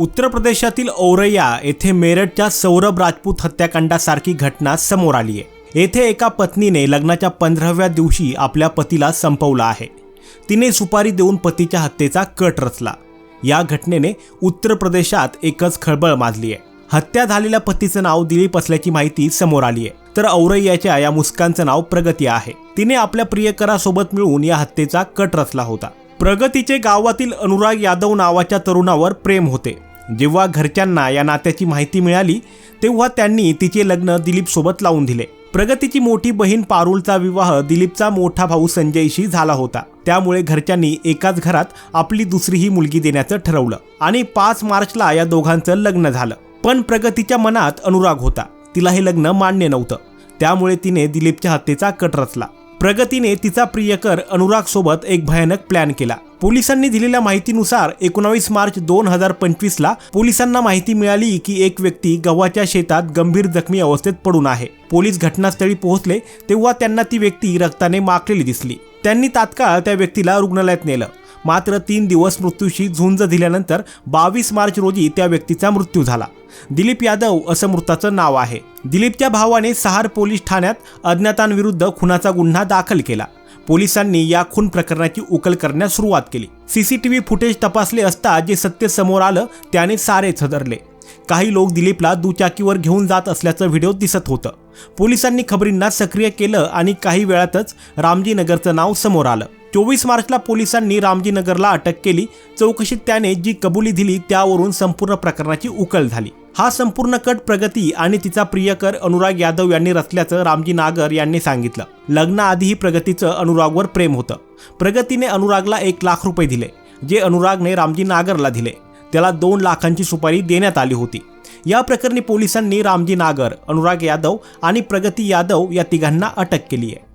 उत्तर प्रदेशातील औरैया येथे मेरठच्या सौरभ राजपूत हत्याकांडासारखी घटना समोर आली आहे. येथे एका पत्नीने लग्नाच्या पंधराव्या दिवशी आपल्या पतीला संपवला आहे. तिने सुपारी देऊन पतीच्या हत्येचा कट रचला. या घटनेने उत्तर प्रदेशात एकच खळबळ माजली आहे. हत्या झालेल्या पतीचं नाव दिलीप असल्याची माहिती समोर आली आहे. तर औरैयाच्या या मुस्कानचं नाव प्रगती आहे. तिने आपल्या प्रियकरासोबत मिळून या हत्येचा कट रचला होता. प्रगतीचे गावातील अनुराग यादव नावाच्या तरुणावर प्रेम होते. जेव्हा घरच्यांना या नात्याची माहिती मिळाली तेव्हा त्यांनी तिचे लग्न दिलीपसोबत लावून दिले. प्रगतीची मोठी बहीण पारुलचा विवाह दिलीपचा मोठा भाऊ संजयशी झाला होता. त्यामुळे घरच्यांनी एकाच घरात आपली दुसरीही मुलगी देण्याचं ठरवलं आणि पाच मार्चला या दोघांचं लग्न झालं. पण प्रगतीच्या मनात अनुराग होता. तिला हे लग्न मान्य नव्हतं. त्यामुळे तिने दिलीपच्या हत्येचा कट रचला. प्रगतीने तिचा प्रियकर अनुराग सोबत एक भयानक प्लॅन केला. पोलिसांनी दिलेल्या माहितीनुसार एकोणावीस मार्च दोन हजार पंचवीसला पोलिसांना माहिती मिळाली की एक व्यक्ती गव्हाच्या शेतात गंभीर जखमी अवस्थेत पडून आहे. पोलीस घटनास्थळी पोहोचले तेव्हा त्यांना ती व्यक्ती रक्ताने माखलेली दिसली. त्यांनी तात्काळ त्या व्यक्तीला रुग्णालयात नेलं. मात्र तीन दिवस मृत्यूशी झुंज दिल्यानंतर बावीस मार्च रोजी त्या व्यक्तीचा मृत्यू झाला. दिलीप यादव असं मृताचं नाव आहे. दिलीपच्या भावाने सहार पोलीस ठाण्यात अज्ञातांविरुद्ध खुनाचा गुन्हा दाखल केला. पोलिसांनी या खून प्रकरणाची उकल करण्यास सुरुवात केली. सीसीटीव्ही फुटेज तपासले असता जे सत्य समोर आलं त्याने सारेच हदरले काही लोक दिलीपला दुचाकीवर घेऊन जात असल्याचं व्हिडिओ दिसत होतं. पोलिसांनी खबरींना सक्रिय केलं आणि काही वेळातच रामजीनगरचं नाव समोर आलं. चोवीस मार्चला पोलिसांनी रामजीनगरला अटक केली. चौकशीत त्याने जी कबुली दिली त्यावरून संपूर्ण प्रकरणाची उकल झाली. हा संपूर्ण कट प्रगती आणि तिचा प्रियकर अनुराग यादव यांनी रचल्याचं रामजी नागर यांनी सांगितलं. लग्नाआधीही प्रगतीचं अनुरागवर प्रेम होतं. प्रगतीने अनुरागला एक लाख रुपये दिले जे अनुरागने रामजी नागरला दिले. त्याला दोन लाखांची सुपारी देण्यात आली होती. या प्रकरणी पोलिसांनी रामजी नागर अनुराग यादव आणि प्रगती यादव या तिघांना अटक केली आहे